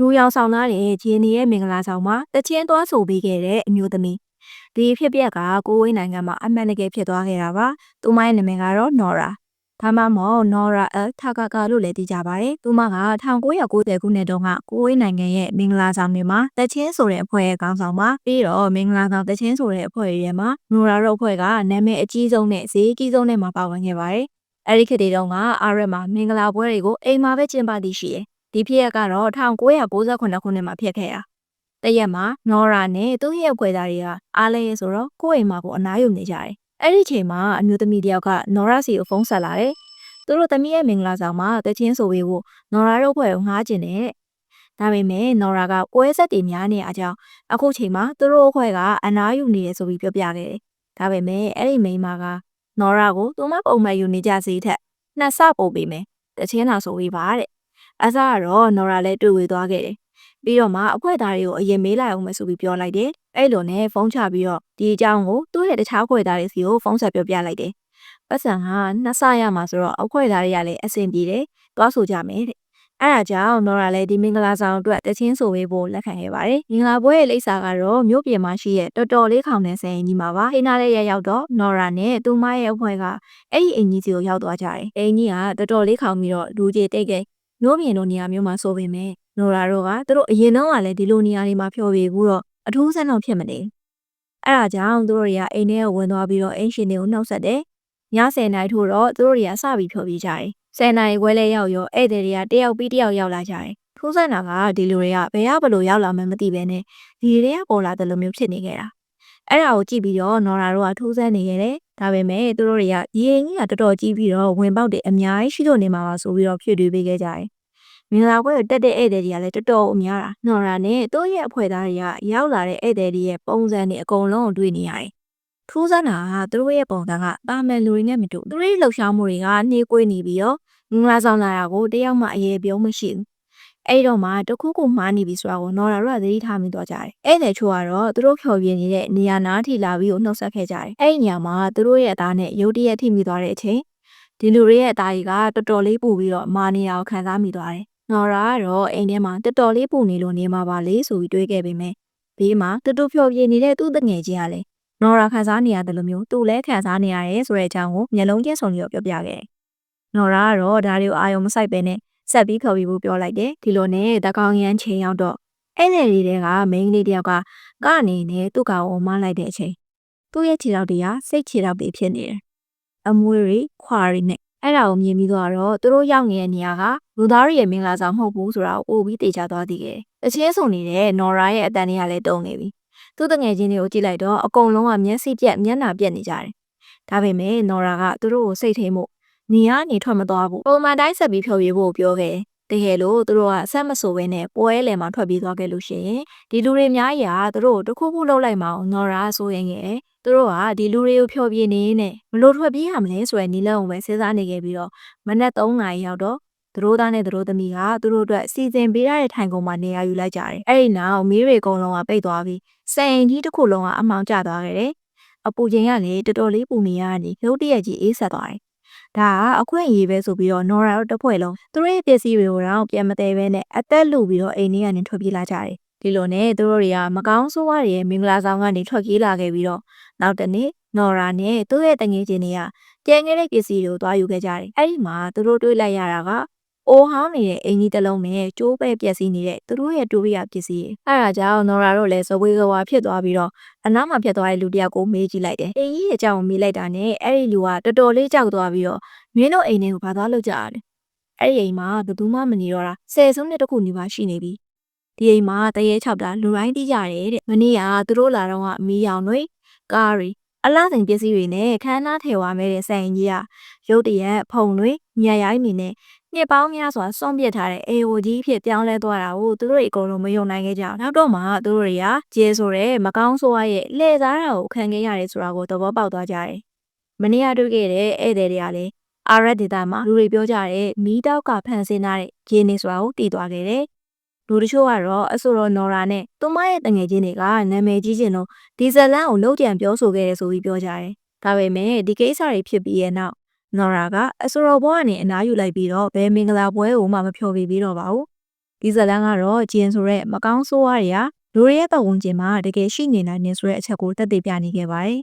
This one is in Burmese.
လူရောင်ဆောင်လာတဲ့ဂျင်းနီရဲ့မင်္ဂလာဆောင်မှာတချင်းသွားဆိုပေးခဲ့တဲ့အမျိုးသမီးဒီဖြစ်ပျက်ကကိုဝေးနိုင်ငံမှာအမှန်တကယ်ဖြစ်သွားခဲ့တာပါသူမရဲ့နာမည်ကတော့ Nora ဒါမှမဟုတ် Nora L Takaka လို့လည်းသိကြပါတယ်သူမက1990ခုနှစ်တုန်းကကိုဝေးနိုင်ငံရဲ့မင်္ဂလာဆောင်တွေမှာတချင်းဆိုတဲ့အဖွဲ့ရဲ့ခေါင်းဆောင်ပါပြီးတော့မင်္ဂလာဆောင်တချင်းဆိုတဲ့အဖွဲ့ရဲ့မှာ Nora တို့အဖွဲ့ကနာမည်အကြီးဆုံးနဲ့ဈေးအကြီးဆုံးနဲ့မှာပါဝင်ခဲ့ပါတယ်အဲ့ဒီခေတ်တွေတုန်းကအာရက်မှာမင်္ဂလာပွဲတွေကိုအိမ်မှာပဲကျင်းပသိရှိတယ် ဒီဖြစ်ရပ်ကတော့1998ခုနှစ်မှာဖြစ်ခဲ့တာတရက်မှာနော်ရာနဲ့သူ့ရဲ့ခွေသားတွေကအားလဲဆိုတော့ကိုယ့်အိမ်မှာကိုအနားယူနေကြတယ်အဲ့ဒီချိန်မှာအမျိုးသမီးတယောက်ကနော်ရာစီကိုဖုန်းဆက်လာတယ်သူတို့သမီးရဲ့မင်္ဂလာဆောင်မှာတချင်းဆိုပေးဖို့နော်ရာတို့ဖွဲ့ကိုငှားကျင်တယ်ဒါပေမဲ့နော်ရာကပွဲဆက်တွေများနေအကြောင်းအခုချိန်မှာသူတို့အဖွဲ့ကအနားယူနေတယ်ဆိုပြီးပြောပြခဲ့တယ်ဒါပေမဲ့အဲ့ဒီမိန်းမကနော်ရာကိုသူမပုံမှန်ယူနေကြစီထက်နှစ်ဆပို့ပေးမယ်တချင်းလာဆိုပေးပါတဲ့ အစားကတော့နော်ရာလည်းတွေ့ဝေသွားခဲ့တယ်ပြီးတော့မှအခွဲသားတွေကိုအရင်မေးလိုက်အောင်မယ်ဆိုပြီးပြောလိုက်တယ်အဲ့လိုနဲ့ဖုန်းချပြီးတော့ဒီအကြောင်းကိုသူ့ရဲ့တခြားခွဲသားတွေစီကိုဖုန်းဆက်ပြောပြလိုက်တယ်ပတ်စံဟာနှစ်ဆရမှာဆိုတော့အခွဲသားတွေကလည်းအဆင်ပြေတယ်သွားဆိုကြမယ်တဲ့အဲ့ဒါကြောင့်နော်ရာလည်းဒီမင်္ဂလာဆောင်အတွက်တချင်းဆိုပေးဖို့လက်ခံခဲ့ပါတယ်။မင်္ဂလာပွဲရဲ့လိပ်စာကတော့မြို့ပြင်မှာရှိတဲ့တော်တော်လေးခေါင်တဲ့ဆိုင်ကြီးမှာပါ။ဟိနာလေးရရောက်တော့နော်ရာနဲ့သူမရဲ့အဖွဲ့ကအဲ့ဒီအင်ကြီးစီကိုရောက်သွားကြတယ်။အင်ကြီးကတော်တော်လေးခေါင်ပြီးတော့လူကြီးတိတ်ခဲ့ မျိုးမြင်တို့နေရာမျိုးမှာဆိုပေမဲ့နိုရာတို့ကသူတို့အရင်တော့ကလည်းဒီလိုနေရာတွေမှာဖျော်ဖြေဘူးတော့အထူးဆန်းတော့ဖြစ်မနေအဲ့ဒါကြောင့်သူတို့တွေကအိမ်ထဲကိုဝင်သွားပြီးတော့အိမ်ရှင်တွေကိုနှောက်ဆက်တယ်ည10နာရီထို့တော့သူတို့တွေကစပြီးဖျော်ဖြေကြတယ်10နာရီခွဲလဲရောက်ရောဧည့်သည်တွေကတယောက်ပြီးတယောက်ရောက်လာကြတယ်ထူးဆန်းတာကဒီလူတွေကဘယ်ရောက်ဘလို့ရောက်လာမှမသိပဲနဲ့ဒီတွေကပေါ်လာတယ်လို့မျိုးဖြစ်နေကြတာအဲ့ဒါကိုကြည့်ပြီးတော့နော်ရာတို့ကထူးဆန်းနေခဲ့တယ် ဒါပေမဲ့သူတို့တွေကဒီအိမ်ကြီးကတော်တော်ကြီးပြီးတော့ဝင်ပေါက်တွေအများကြီးရှိလို့နေမှာပါဆိုပြီးတော့ဖြည့်တွေးပေးခဲ့ကြတယ်မင်္ဂလာပွဲကိုတက်တဲ့ဧည့်သည်တွေကလည်းတော်တော်အများတာနော်ရာနဲ့သူ့ရဲ့အဖွဲ့သားတွေကရောက်လာတဲ့ဧည့်သည်တွေရဲ့ပုံစံတွေအကုန်လုံးကိုတွေ့နေရတယ်ထူးဆန်းတာကသူတို့ရဲ့ပုံစံကတာမန်လူတွေနဲ့မတူသူတို့ရဲ့လှုပ်ရှားမှုတွေကနှေးကွေးနေပြီးတော့မင်္ဂလာဆောင်လာတာကိုတယောက်မှအရေးပြုံးမရှိဘူး အဲ့တော့မှတခုခုမှားနေပြီဆိုတာကိုနော်ရာတို့ကသတိထားမိတော့ကြတယ်။ဧည့်သည်ချို့ကတော့သူတို့ဖြော်ပြနေတဲ့နေရာနားထိလာပြီးကိုနှုတ်ဆက်ခဲ့ကြတယ်။အဲ့ဒီနေရာမှာသူတို့ရဲ့အသားနဲ့ရုတ်တရက်ထိမိသွားတဲ့အချိန်ဒီလူတွေရဲ့အသားကြီးကတော်တော်လေးပူပြီးတော့မာနေတာကိုခံစားမိသွားတယ်။နော်ရာကတော့အိမ်ထဲမှာတော်တော်လေးပူနေလို့နေမှာပါလေဆိုပြီးတွေးခဲ့ပေမဲ့ဘေးမှာတူတူဖြော်ပြနေတဲ့သူ့တငယ်ချင်းကလည်းနော်ရာခံစားနေရတယ်လို့မျိုးသူလည်းခံစားနေရတယ်ဆိုတဲ့အကြောင်းကိုမျက်လုံးချင်းစုံပြီးပြောပြခဲ့တယ်။နော်ရာကတော့ဒါတွေကိုအာယုံမဆိုင်ပဲနဲ့ ဆက်ပြီးခေါ်ပြီးဖို့ပြောလိုက်တယ်ဒီလိုနဲ့တကောင်ရန်ချိန်ရောက်တော့အဲ့ဒီလေးတွေကမိန်းကလေးတယောက်ကကနေနဲ့သူ့ကောင်ကိုမလိုက်တဲ့အချိန်သူ့ရဲ့ခြေထောက်တွေကစိတ်ခြေထောက်တွေဖြစ်နေတယ်အမွေးတွေခွာတွေနဲ့အဲ့ဒါကိုမြင်ပြီးတော့သူတို့ရောက်နေတဲ့နေရာကလူသားတွေရဲ့မင်္ဂလာဆောင်မဟုတ်ဘူးဆိုတာကိုအိုပြီးတေချာသွားသေးတယ်တချင်းဆုံနေတဲ့နော်ရာရဲ့အတန်တွေကလည်းတုံနေပြီသူ့တငယ်ချင်းတွေကိုကြည့်လိုက်တော့အကုန်လုံးကမျက်စိပြက်မျက်နှာပြက်နေကြတယ်ဒါပေမဲ့နော်ရာကသူတို့ကိုစိတ်ထိန်မှု နေရနေထွက်မသွားဘူးပုံမှန်တိုင်းဆက်ပြီးဖြော်ပြဖို့ပြောခဲ့တကယ်လို့သူတို့ကဆက်မဆိုဘဲနဲ့ပွဲလယ်မှာထွက်ပြေးသွားခဲ့လို့ရှိရင်ဒီလူတွေများကြီးကသူတို့တခုခုလောက်လိုက်မအောင်နော်ရာဆိုရင်ရဲ့သူတို့ကဒီလူတွေကိုဖျော်ပြနေနဲ့ဘလို့ထွက်ပြေးရမလဲဆိုရယ်နီလန်းကိုပဲစဉ်းစားနေခဲ့ပြီးတော့မနက်3နာရီရောက်တော့သူတို့သားနဲ့သူတို့သမီးကသူတို့အတွက်စီစဉ်ပေးရတဲ့ထိုင်ကုန်မှာနေရာယူလိုက်ကြတယ်။အဲ့ဒီနောက်မီးတွေအကုန်လုံးကပိတ်သွားပြီးစံအိမ်ကြီးတစ်ခုလုံးကအမောင်ကျသွားခဲ့တယ်။အပူချိန်ကလည်းတော်တော်လေးပူနေရတဲ့ရုတ်တရက်ကြီးအေးဆက်သွားတယ် ဒါကအခွင့်အရေးပဲဆိုပြီးတော့နော်ရာတို့တစ်ဖွဲ့လုံးသူတို့ရဲ့ပစ္စည်းတွေကိုတော့ပြန်မသေးဘဲနဲ့အသက်လူပြီးတော့အိမ်ထဲကနေထွက်ပြေးလာကြတယ်ဒီလိုနဲ့သူတို့တွေကမကောင်းဆိုးဝါးတွေရဲ့မင်္ဂလာဆောင်ကနေထွက်ပြေးလာခဲ့ပြီးတော့နောက်တနေ့နော်ရာနဲ့သူ့ရဲ့တငယ်ချင်းတွေကကျန်ခဲ့တဲ့ပစ္စည်းတွေကိုသွားယူခဲ့ကြတယ်အဲ့ဒီမှာသူတို့တွေးလိုက်ရတာက အိုဟောင်းနေတဲ့အင်ကြီးတစ်လုံးနဲ့ကျိုးပဲပျက်စီးနေတဲ့သူတို့ရဲ့တူရိယာပစ္စည်းအဲဒါကြောင့်နော်ရာတို့လည်းဇဝေကဝါဖြစ်သွားပြီးတော့အနားမှာဖြစ်သွားတဲ့လူတယောက်ကိုမေးကြည့်လိုက်တယ်အင်ကြီးရဲ့အကြောင်းကိုမေးလိုက်တာနဲ့အဲ့ဒီလူကတော်တော်လေးကြောက်သွားပြီးတော့မင်းတို့အိမ်ထဲကိုဘာသွားလုပ်ကြရလဲအဲ့ဒီအိမ်မှာဘယ်သူမှမနေတော့တာဆယ်ဆုံးနဲ့တခုနေပါရှိနေပြီဒီအိမ်မှာတရေချောက်တာလူတိုင်းသိကြတယ်တဲ့မနေ့ကသူတို့လာတော့ကမီးရောင်တွေကားတွေအလားစဉ်ပစ္စည်းတွေနဲ့ခန်းသားထည့်ဝါမဲတဲ့ဆိုင်ကြီးကရုတ်တရက်ဖုံတွေညရိုင်းနေနဲ့ နှစ်ပေါင်းများစွာစွန့်ပစ်ထားတဲ့ AO ကြီးဖြစ်ပြောင်းလဲသွားတာကိုသူတို့အကုန်လုံးမယုံနိုင်ခဲ့ကြအောင်နောက်တော့မှသူတို့တွေကကျဲဆိုတဲ့မကောင်းဆိုးရရဲ့လှည့်စားတာကိုခံခဲ့ရတယ်ဆိုတာကိုသဘောပေါက်သွားကြတယ်မနေ့ကတွေ့ခဲ့တဲ့ဧည့်သည်တွေကလည်းအာရက်ဒေတာမှာလူတွေပြောကြတဲ့မီးတောက်ကဖန်ဆင်းထားတဲ့ဂျင်းနေဆိုတာကိုတည်သွားခဲ့တယ်လူတချို့ကတော့အဆိုတော်နော်ရာနဲ့သူမရဲ့တငယ်ချင်းတွေကနာမည်ကြီးချင်းတို့ဒီဇလန်ကိုလှုပ်ကြံပြောဆိုခဲ့တယ်ဆိုပြီးပြောကြတယ်။ဒါပေမဲ့ဒီကိစ္စတွေဖြစ်ပြီးရဲ့နောက် နော်ရာကအဆိုတော်ဘွားကနေအနားယူလိုက်ပြီးတော့ဘယ်မင်္ဂလာပွဲကိုမှမဖြော်ပြပြီးတော့ပါဘူးဒီဇလန်ကတော့ဂျင်းဆိုတဲ့မကောင်းဆိုးဝါးတွေကလူတွေရဲ့ပတ်ဝန်းကျင်မှာတကယ်ရှိနေနိုင်နေဆိုတဲ့အချက်ကိုတက်တည်ပြနေခဲ့ပါတယ်